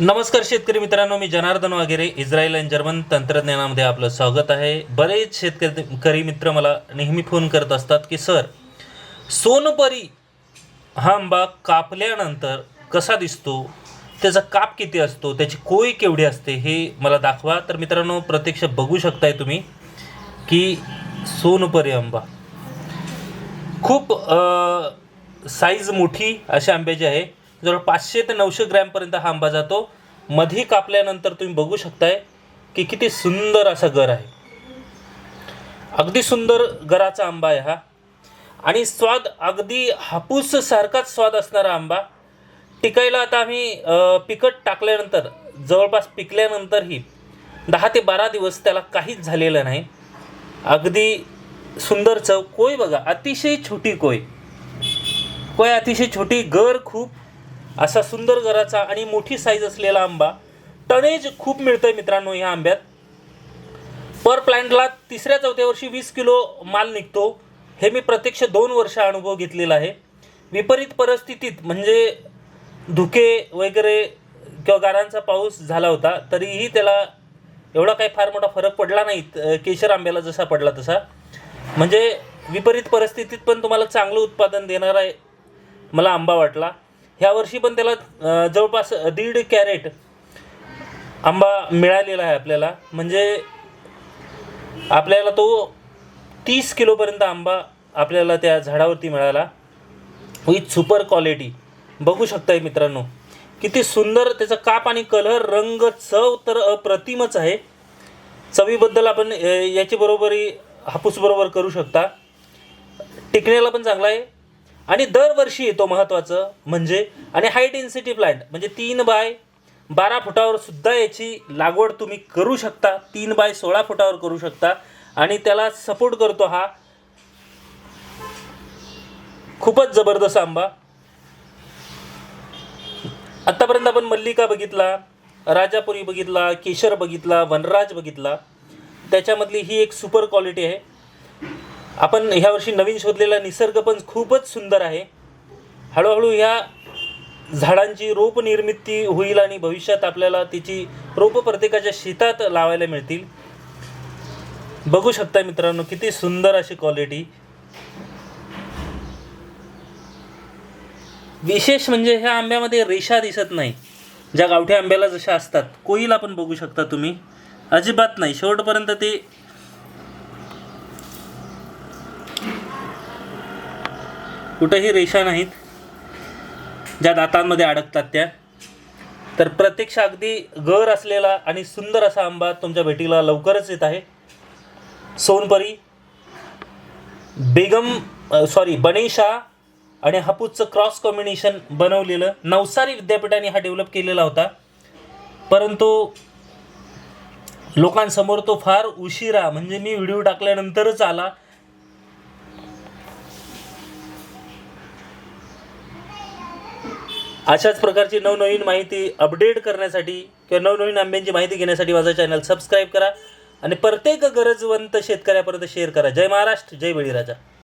नमस्कार शेतकरी मित्रांनो मी जनार्दन वगैरे इस्रायल आणि जर्मन तंत्रज्ञानामध्ये आपलं स्वागत आहे. बरेच शेतकरी मित्र मला नेहमी फोन करत असतात की सर सोनपरी हा आंबा कापल्यानंतर कसा दिसतो? त्याचा काप किती असतो? त्याची कोय केवढी असते? हे मला दाखवा. तर मित्रांनो प्रत्यक्ष बघू शकताय तुम्ही की सोनपरी आंबा खूप साईज मोठी अशा आंब्याची आहे. जवळ पाचशे ते नऊशे ग्रॅमपर्यंत हा आंबा जातो. मधी कापल्यानंतर तुम्ही बघू शकताय की किती सुंदर असा गर आहे. अगदी सुंदर गराचा आंबा आहे हा. आणि स्वाद अगदी हापूस सारखाच स्वाद असणारा आंबा. टिकायला आता आम्ही पिकट टाकल्यानंतर जवळपास पिकल्यानंतरही दहा ते बारा दिवस त्याला काहीच झालेलं नाही. अगदी सुंदर चव. कोय बघा अतिशय छोटी कोय. कोय अतिशय छोटी गर खूप असा सुंदर जराचा आणि मोठी साईज असलेला आंबा. टनेज खूप मिळतंय मित्रांनो ह्या आंब्यात. पर प्लांटला तिसऱ्या चौथ्या वर्षी वीस किलो माल निघतो. हे मी प्रत्यक्ष दोन वर्ष अनुभव घेतलेला आहे. विपरीत परिस्थितीत म्हणजे धुके वगैरे किंवा गारांचा पाऊस झाला होता तरीही त्याला एवढा काही फार मोठा फरक पडला नाही. केशर आंब्याला जसा पडला तसा. म्हणजे विपरीत परिस्थितीत पण तुम्हाला चांगलं उत्पादन देणारा आहे मला आंबा वाटला. ह्या वर्षी पण त्याला जवळपास दीड कॅरेट आंबा मिळालेला आहे आपल्याला. म्हणजे आपल्याला तो तीस किलोपर्यंत आंबा आपल्याला त्या झाडावरती मिळाला. With super quality. बघू शकताय मित्रांनो किती सुंदर त्याचा काप आणि कलर रंग चव तर अप्रतिमच आहे. चवीबद्दल आपण याची बरोबरी हापूस बरोबर करू शकता. टिकण्याला पण चांगला आहे. आणि दरवर्षी येतो महत्त्वाचं म्हणजे आणि हाय डेन्सिटी प्लांट म्हणजे तीन बाय बारा फुटावर सुद्धा याची लागवड तुम्ही करू शकता. तीन बाय सोळा फुटावर करू शकता. आणि त्याला सपोर्ट करतो हा खूपच जबरदस्त आंबा. आत्तापर्यंत आपण मल्लिका बघितला राजापुरी बघितला केशर बघितला वनराज बघितला. त्याच्यामधली ही एक सुपर क्वालिटी आहे. आपण ह्या वर्षी नवीन शोधलेला निसर्ग पण खूपच सुंदर आहे. हळूहळू ह्या झाडांची रोप निर्मिती होईल आणि भविष्यात आपल्याला तिची रोप प्रत्येकाच्या शेतात लावायला मिळतील. बघू शकता मित्रांनो किती सुंदर अशी क्वालिटी विशेष म्हणजे ह्या आंब्यामध्ये रेषा दिसत नाही. ज्या गावठी आंब्याला जशा असतात कोईल पण बघू शकता तुम्ही. अजिबात नाही. शेवटपर्यंत ते कुठंही रेषा नाहीत. ज्या दातांमध्ये अडकतात त्या. तर प्रत्यक्ष अगदी गर असलेला आणि सुंदर असा आंबा तुमच्या भेटीला लवकरच येत आहे. सोनपरी बेगम सॉरी बनेशा आणि हापूसचं क्रॉस कॉम्बिनेशन बनवलेलं नवसारी विद्यापीठाने हा डेव्हलप केलेला होता. परंतु लोकांसमोर तो फार उशिरा म्हणजे मी व्हिडिओ टाकल्यानंतरच आला. अशाच प्रकारची नवनवीन माहिती अपडेट करण्यासाठी किंवा नवनवीन आंब्यांची माहिती घेण्यासाठी माझा चॅनल सबस्क्राईब करा आणि प्रत्येक गरजवंत शेतकऱ्यापर्यंत शेअर करा. जय महाराष्ट्र जय बळीराजा.